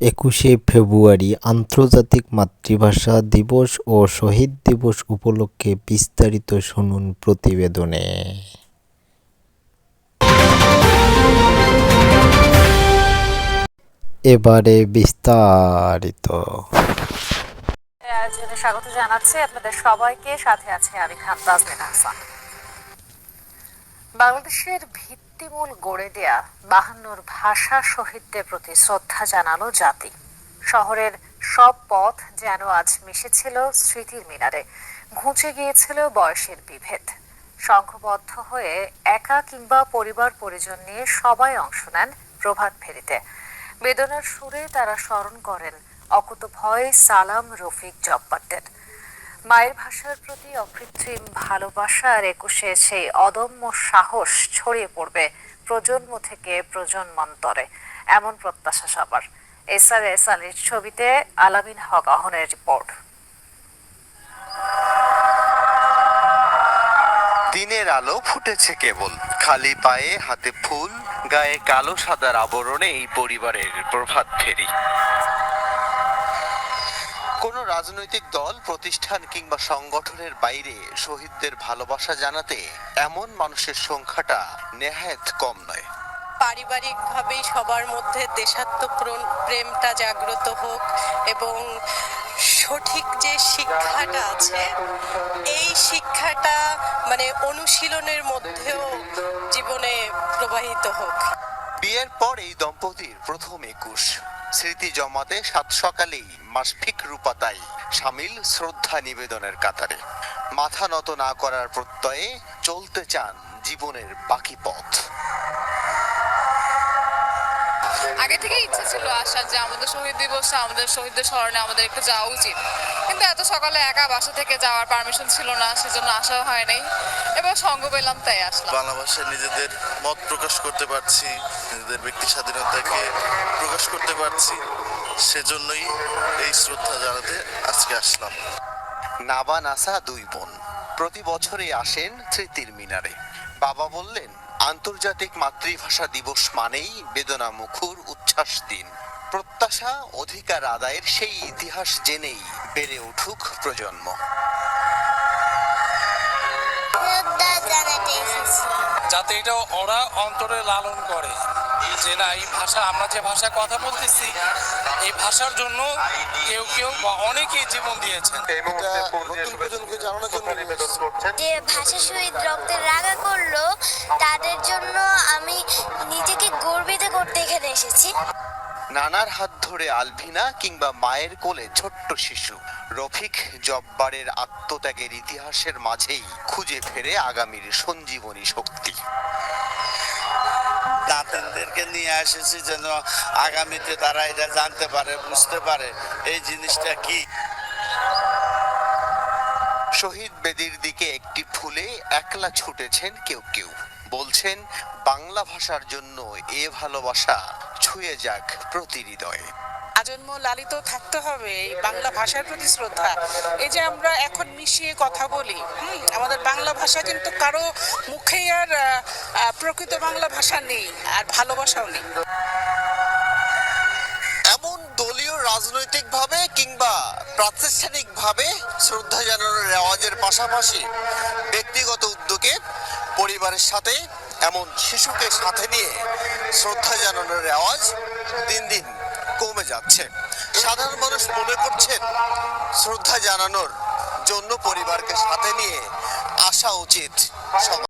একুশে ফেব্রুয়ারি আন্তর্জাতিক মাতৃভাষা দিবস ও শহীদ দিবস উপলক্ষে বিস্তারিত শুনুন প্রতিবেদনে। এবারে বিস্তারিত। স্বাগত জানাচ্ছি আপনাদের সবাইকে। সাথে আছে আমি খান বাংলাদেশের ভিত্তিমূল গড়ে দেয়া বাহান্নর ভাষা শহীদদের প্রতি শ্রদ্ধা জানালো জাতি। শহরের সব পথ যেন আজ মিশেছিল স্মৃতির মিনারে। ঘুঁচে গিয়েছিল বয়সের বিভেদ। সংঘবদ্ধ হয়ে একা কিংবা পরিবার পরিজন নিয়ে সবাই অংশ নেন প্রভাত ফেরিতে। বেদনার সুরে তারা স্মরণ করেন অকুত ভয় সালাম রফিক জব্বারদের। মায়ের ভাষার প্রতি অকৃত্রিম ভালোবাসা আর একুশে সেই অদম্য সাহস ছড়িয়ে পড়বে প্রজন্ম থেকে প্রজন্মান্তরে। এমন প্রত্যাশা সবার। এস আর এস আলীর ছবিতে আলামিন হক আহনের রিপোর্ট। দিনের আলো ফুটেছে কেবল। খালি পায়ে হাতে ফুল, গায়ে কালো সাদার আবরণে এই পরিবারের প্রভাত ফেরি। কোনো রাজনৈতিক দল, প্রতিষ্ঠান কিংবা সংগঠনের বাইরে শহীদদের ভালোবাসা জানাতে এমন মানুষের সংখ্যাটা নেহায়েত কম নয়। পারিবারিকভাবেই সবার মধ্যে দেশাত্মপ্রণ প্রেমটা জাগ্রত হোক এবং সঠিক যে শিক্ষাটা আছে, এই শিক্ষাটা মানে অনুশীলনের মধ্যেও জীবনে প্রবাহিত হোক। বিয়ের পর এই দম্পতির প্রথম একুশ। স্মৃতি জমাতে সাত সকালেই মাসফিক রূপাতাই সামিল শ্রদ্ধা নিবেদনের কাতারে। মাথা নত না করার প্রত্যয়ে চলতে চান জীবনের বাকি পথ। আগে থেকে ইচ্ছে ছিল আসার যে আমাদের শহীদ দিবসে আমাদের শহীদদের স্মরণে আমাদের একটু যাওয়া উচিত। কিন্তু এত সকালে একা বাসা থেকে যাওয়ার পারমিশন ছিল না সেজন্য আসা হয় নাই এবার সঙ্গ পেলাম তাই আসলাম। বাংলা ভাষায় নিজেদের মত প্রকাশ করতে পারছি নিজেদের ব্যক্তি স্বাধীনতাকে প্রকাশ করতে পারছি সেজন্যই এই শ্রদ্ধা জানাতে আজকে আসলাম। নাবা নাসা দুই বোন প্রতি বছরই আসেন স্মৃতির মিনারে। বাবা বললেন আন্তর্জাতিক মাতৃভাষা দিবস মানেই বেদনা মুখর উচ্ছ্বাস দিন। প্রত্যাশা অধিকার আদায়ের সেই ইতিহাস জেনেই বেড়ে উঠুক প্রজন্ম। যাতে এটা ওরা অন্তরে লালন করে। যে না এই ভাষা আমরা যে ভাষায় কথা বলতেছি এই ভাষার জন্য কেউ কেউ বা অনেকেই জীবন দিয়েছেন। যে ভাষা শহীদ রক্তের রাগা করল তাদের জন্য আমি নিজেকে গর্বিত করতে এখানে এসেছি। নানার হাত ধরে আলভিনা কিংবা মায়ের কোলে ছোট্ট শিশু রফিক জব্বারের আত্মত্যাগের ইতিহাসের মাঝেই খুঁজে ফেরে আগামীর সঞ্জীবনী শক্তি। দাঁতেরদেরকে নিয়ে এসেছি যেন আগামীতে তারা এটা জানতে পারে বুঝতে পারে। এই জিনিসটা কি? শহীদ বেদির দিকে একটি ফুলে একলা ছুটেছেন কেউ কেউ। বলছেন, বাংলা ভাষার জন্য এ ভালোবাসা ছুঁয়ে যাক প্রতি হৃদয়ে আজন্ম লালিত থাকতে হবে, এই বাংলা ভাষার প্রতি শ্রদ্ধা। এই যে আমরা এখন মিশিয়ে কথা বলি আমাদের বাংলা ভাষা কিন্তু কারও মুখেই আর প্রকৃত বাংলা ভাষা নেই, আর ভালোবাসাও নেই। দলীয় রাজনৈতিক ভাবে কিংবা প্রাতিষ্ঠানিক ভাবে শ্রদ্ধা জানানোর রেওয়াজের পাশাপাশি ব্যক্তিগত উদ্যোগে পরিবারের সাথে এমন শিশুকে সাথে নিয়ে শ্রদ্ধা জানানোর রেওয়াজ দিন দিন কমে যাচ্ছে। সাধারণ মানুষ মনে করছেন শ্রদ্ধা জানানোর জন্য পরিবারকে সাথে নিয়ে আসা উচিত